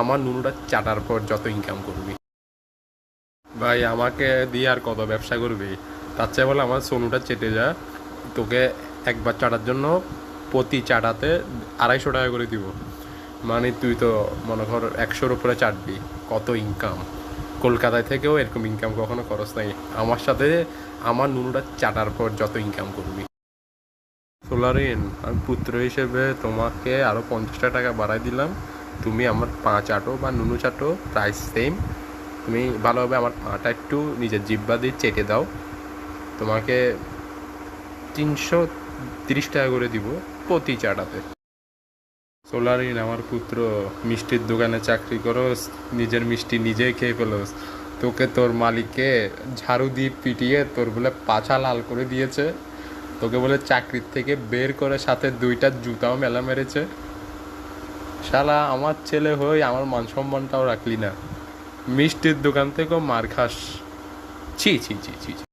আমার নুনুটা চাটার পর যত ইনকাম করবি। ভাই, আমাকে দিয়ে আর কত ব্যবসা করবি? তার চেয়ে বলে আমার সোনুটা চেটে যা। তোকে একবার চাটার জন্য প্রতি চাটাতে আড়াইশো টাকা করে দিব। মানে তুই তো মনে কর একশোর উপরে চাটবি, কত ইনকাম কলকাতায় থেকেও এরকম ইনকাম কখনো খরচ নাই। আমার সাথে আমার নুনুটা চাটার পর যত ইনকাম করবি। সোলারিন, আমি পুত্র হিসেবে তোমাকে আরও পঞ্চাশটা টাকা বাড়াই দিলাম। তুমি আমার পা চাটো বা নুনু চাটো প্রাইস সেম তুমি ভালোভাবে আমার পাটা একটু নিজের জিব্বা দিয়ে চেটে দাও। তোমাকে তিনশো তিরিশ টাকা করে দিব প্রতি চাটাতে। সোলারিন, আমার পুত্র, মিষ্টির দোকানে চাকরি করোস, নিজের মিষ্টি নিজেই খেয়ে ফেলোস। তোকে তোর মালিককে ঝাড়ু দিয়ে পিটিয়ে তোর বলে পাছা লাল করে দিয়েছে। তোকে বলে চাকরির থেকে বের করে সাথে দুইটা জুতাও মেলা মেরেছে। শালা, আমার ছেলে হয়ে আমার মান সম্মানটাও রাখলি না মিষ্টির দোকান থেকেও মার খাস ছি ছি ছি ছি।